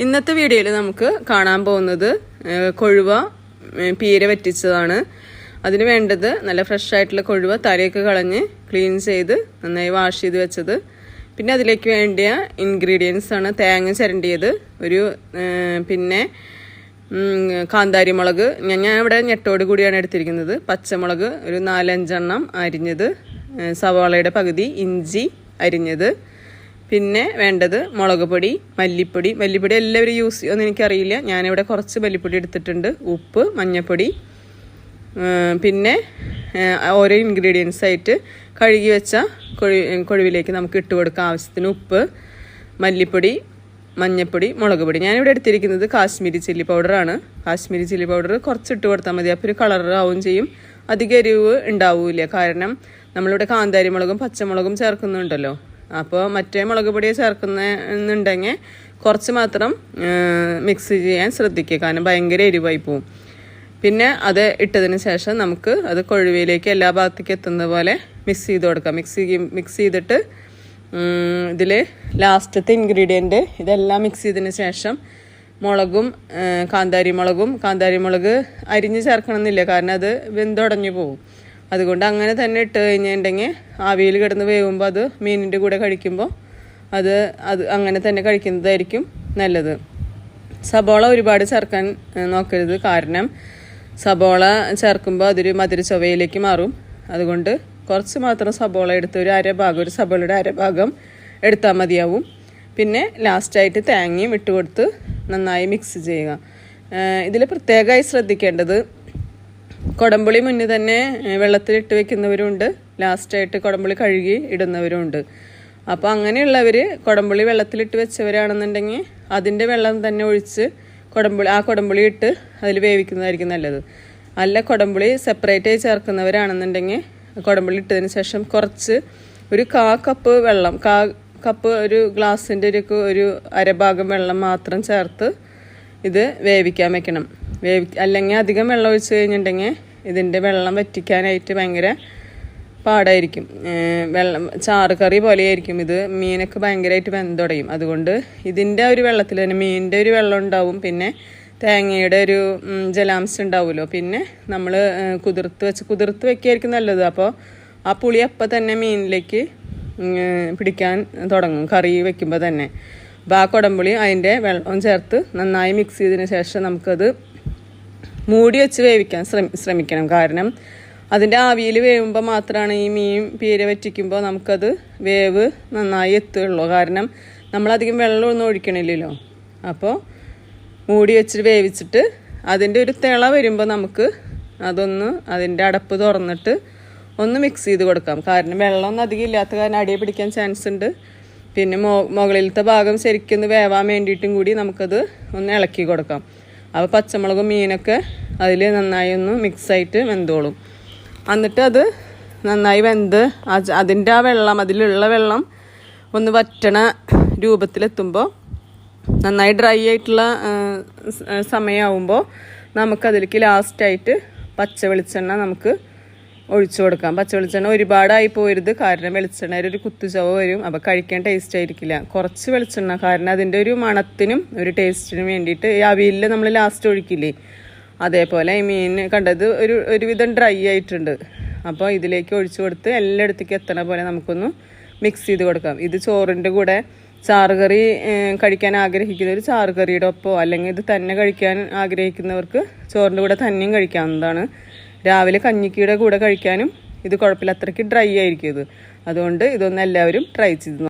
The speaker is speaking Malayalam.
ഇന്നത്തെ വീഡിയോയിൽ നമുക്ക് കാണാൻ പോകുന്നത് കൊഴുവ പീര വറ്റിച്ചതാണ്. അതിന് വേണ്ടത് നല്ല ഫ്രഷ് ആയിട്ടുള്ള കൊഴുവ തലയൊക്കെ കളഞ്ഞ് ക്ലീൻ ചെയ്ത് നന്നായി വാഷ് ചെയ്ത് വെച്ചത്. പിന്നെ അതിലേക്ക് വേണ്ടിയ ഇൻഗ്രീഡിയൻസ് ആണ് തേങ്ങ ചിരണ്ടിയത്. ഒരു പിന്നെ കാന്താരി മുളക് ഞാൻ ഞാൻ ഇവിടെ ഞെട്ടോട് കൂടിയാണ് എടുത്തിരിക്കുന്നത്. പച്ചമുളക് ഒരു നാലഞ്ചെണ്ണം അരിഞ്ഞത്. സവാളയുടെ പകുതി ഇഞ്ചി അരിഞ്ഞത്. പിന്നെ വേണ്ടത് മുളക് പൊടി മല്ലിപ്പൊടി. മല്ലിപ്പൊടി എല്ലാവരും യൂസ് ചെയ്യുമെന്ന് എനിക്കറിയില്ല. ഞാനിവിടെ കുറച്ച് മല്ലിപ്പൊടി എടുത്തിട്ടുണ്ട്. ഉപ്പ് മഞ്ഞൾപ്പൊടി പിന്നെ ഓരോ ഇൻഗ്രീഡിയൻസ് ആയിട്ട് കഴുകി വെച്ച കൊഴി കൊഴുവിലേക്ക് നമുക്ക് ഇട്ട് കൊടുക്കാം. ആവശ്യത്തിന് ഉപ്പ് മല്ലിപ്പൊടി മഞ്ഞൾപ്പൊടി മുളക് പൊടി. ഞാനിവിടെ എടുത്തിരിക്കുന്നത് കാശ്മീരി ചില്ലി പൗഡറാണ് കാശ്മീരി ചില്ലി പൗഡർ കുറച്ച് ഇട്ട് കൊടുത്താൽ മതി. അപ്പോൾ ഒരു കളർ ആവും ചെയ്യും. അധിക എരിവ് ഉണ്ടാവില്ല. കാരണം നമ്മളിവിടെ കാന്താരി മുളകും പച്ചമുളകും ചേർക്കുന്നുണ്ടല്ലോ. അപ്പോൾ മറ്റേ മുളക് പൊടി ചേർക്കുന്നുണ്ടെങ്കിൽ കുറച്ച് മാത്രം മിക്സ് ചെയ്യാൻ ശ്രദ്ധിക്കുക. കാരണം ഭയങ്കര എരിവായി പോവും. പിന്നെ അത് ഇട്ടതിന് ശേഷം നമുക്ക് അത് കൊഴുവയിലേക്ക് എല്ലാ ഭാഗത്തേക്ക് എത്തുന്ന പോലെ മിക്സ് ചെയ്ത് കൊടുക്കാം. മിക്സ് മിക്സ് ചെയ്തിട്ട് ഇതിൽ ലാസ്റ്റത്തെ ഇൻഗ്രീഡിയന്റ് ഇതെല്ലാം മിക്സ് ചെയ്തതിന് ശേഷം മുളകും കാന്താരി മുളകും കാന്താരി മുളക് അരിഞ്ഞ് ചേർക്കണമെന്നില്ല. കാരണം അത് വെന്തുടഞ്ഞു പോകും അതുകൊണ്ട് അങ്ങനെ തന്നെ ഇട്ട് കഴിഞ്ഞിട്ടുണ്ടെങ്കിൽ ആവിയിൽ കിടന്ന് വേവുമ്പോൾ അത് മീനിന്റെ കൂടെ കഴിക്കുമ്പോൾ അത് അത് അങ്ങനെ തന്നെ കഴിക്കുന്നതായിരിക്കും നല്ലത്. സബോള ഒരുപാട് ചേർക്കാൻ നോക്കരുത്. കാരണം സബോള ചേർക്കുമ്പോൾ അതൊരു മധുര ചൊവയിലേക്ക് മാറും. അതുകൊണ്ട് കുറച്ച് മാത്രം സബോള എടുത്ത് ഒരു അരഭാഗം ഒരു സബോളയുടെ അരഭാഗം എടുത്താൽ മതിയാവും. പിന്നെ ലാസ്റ്റായിട്ട് തേങ്ങയും ഇട്ട് കൊടുത്ത് നന്നായി മിക്സ് ചെയ്യുക. ഇതിൽ പ്രത്യേകമായി ശ്രദ്ധിക്കേണ്ടത് കുടംപുളി മുന്നേ തന്നെ വെള്ളത്തിലിട്ട് വെക്കുന്നവരുണ്ട്. ലാസ്റ്റായിട്ട് കുടംപുളി കഴുകി ഇടുന്നവരുണ്ട്. അപ്പോൾ അങ്ങനെയുള്ളവർ കുടംപുളി വെള്ളത്തിലിട്ട് വെച്ചവരാണെന്നുണ്ടെങ്കിൽ അതിന്റെ വെള്ളം തന്നെ ഒഴിച്ച് കുടംപുളി ആ കുടംപുളി ഇട്ട് അതിൽ വേവിക്കുന്നതായിരിക്കും നല്ലത്. അല്ല കുടംപുളി സെപ്പറേറ്റ് ആയി ചേർക്കുന്നവരാണെന്നുണ്ടെങ്കിൽ കുടംപുളി ഇട്ടതിന് ശേഷം കുറച്ച് ഒരു കാ കപ്പ് വെള്ളം കാ കപ്പ് ഒരു ഗ്ലാസിന്റെ ഒരു ഒരു അരഭാഗം വെള്ളം മാത്രം ചേർത്ത് ഇത് വേവിക്കാൻ വെക്കണം. വേവി അല്ലെങ്കിൽ അധികം വെള്ളം ഒഴിച്ച് കഴിഞ്ഞിട്ടുണ്ടെങ്കിൽ ഇതിന്റെ വെള്ളം വറ്റിക്കാനായിട്ട് ഭയങ്കര പാടായിരിക്കും. വെള്ളം ചാറ് കറി പോലെയായിരിക്കും. ഇത് മീനൊക്കെ ഭയങ്കരമായിട്ട് വെന്തുടയും. അതുകൊണ്ട് ഇതിന്റെ ഒരു വെള്ളത്തിൽ തന്നെ മീനിന്റെ ഒരു വെള്ളം ഉണ്ടാവും. പിന്നെ തേങ്ങയുടെ ഒരു ജലാംശം ഉണ്ടാവുമല്ലോ. പിന്നെ നമ്മൾ കുതിർത്ത് വെച്ച് കുതിർത്ത് വെക്കുകയായിരിക്കും നല്ലത്. അപ്പോൾ ആ പുളി അപ്പം തന്നെ മീനിലേക്ക് പിടിക്കാൻ തുടങ്ങും. കറി വെക്കുമ്പോൾ തന്നെ. അപ്പോൾ ആ കുടംപുളി അതിന്റെ വെള്ളം ചേർത്ത് നന്നായി മിക്സ് ചെയ്തതിന് ശേഷം നമുക്കത് മൂടി വെച്ച് വേവിക്കാൻ ശ്രമി ശ്രമിക്കണം. കാരണം അതിന്റെ ആവിയിൽ വേവുമ്പോൾ മാത്രമാണ് ഈ മീൻ പീര വറ്റിക്കുമ്പോൾ നമുക്കത് വേവ് നന്നായി എത്തുകയുള്ളൂ കാരണം നമ്മളധികം വെള്ളമൊന്നും ഒഴിക്കണില്ലല്ലോ. അപ്പോൾ മൂടി വെച്ചിട്ട് വേവിച്ചിട്ട് അതിന്റെ ഒരു തിള വരുമ്പോൾ നമുക്ക് അതൊന്ന് അതിന്റെ അടപ്പ് തുറന്നിട്ട് ഒന്ന് മിക്സ് ചെയ്ത് കൊടുക്കാം. കാരണം വെള്ളമൊന്നും അധികം ഇല്ലാത്ത കാരണം അടിയെ പിടിക്കാൻ ചാൻസ് ഉണ്ട്. പിന്നെ മോ മുകളിലത്തെ ഭാഗം ശരിക്കൊന്ന് വേവാൻ വേണ്ടിയിട്ടും കൂടി നമുക്കത് ഒന്ന് ഇളക്കി കൊടുക്കാം. അപ്പോൾ പച്ചമുളകും മീനൊക്കെ അതിൽ നന്നായി ഒന്ന് മിക്സായിട്ട് വെന്തോളും. എന്നിട്ട് അത് നന്നായി വെന്ത് അതിന്റെ ആ വെള്ളം അതിലുള്ള വെള്ളം ഒന്ന് വറ്റണ രൂപത്തിലെത്തുമ്പോൾ നന്നായി ഡ്രൈ ആയിട്ടുള്ള സമയമാകുമ്പോൾ നമുക്കതിലേക്ക് ലാസ്റ്റായിട്ട് പച്ച വെളിച്ചെണ്ണ നമുക്ക് ഒഴിച്ചു കൊടുക്കാം. പച്ച വെളിച്ചെണ്ണ ഒരുപാടായി പോരുത്. കാരണം വെളിച്ചെണ്ണയിൽ ഒരു കുത്തുചവ വരും. അപ്പോൾ കഴിക്കാൻ ടേസ്റ്റ് ആയിരിക്കില്ല. കുറച്ച് വെളിച്ചെണ്ണ. കാരണം അതിന്റെ ഒരു മണത്തിനും ഒരു ടേസ്റ്റിനും വേണ്ടിയിട്ട് ഈ അവിയലിൽ നമ്മൾ ലാസ്റ്റ് ഒഴിക്കില്ലേ? അതേപോലെ ഈ മീൻ കണ്ടത് ഒരു ഒരുവിധം ഡ്രൈ ആയിട്ടുണ്ട്. അപ്പോൾ ഇതിലേക്ക് ഒഴിച്ചു കൊടുത്ത് എല്ലായിടത്തേക്കും എത്തണ പോലെ നമുക്കൊന്ന് മിക്സ് ചെയ്ത് കൊടുക്കാം. ഇത് ചോറിന്റെ കൂടെ ചാറുകറി കറി കഴിക്കാൻ ആഗ്രഹിക്കുന്നവർ ചാറുകറിയുടെ ഒപ്പമോ അല്ലെങ്കിൽ ഇത് തന്നെ കഴിക്കാൻ ആഗ്രഹിക്കുന്നവർക്ക് ചോറിന്റെ കൂടെ തന്നെയും കഴിക്കാവുന്നതാണ് രാവിലെ കഞ്ഞിക്കയുടെ കൂടെ കഴിക്കാനും ഇത് കുഴപ്പമില്ല. അത്രയ്ക്ക് ഡ്രൈ ആയിരിക്കും ഇത്. അതുകൊണ്ട് ഇതൊന്ന് എല്ലാവരും ട്രൈ ചെയ്ത്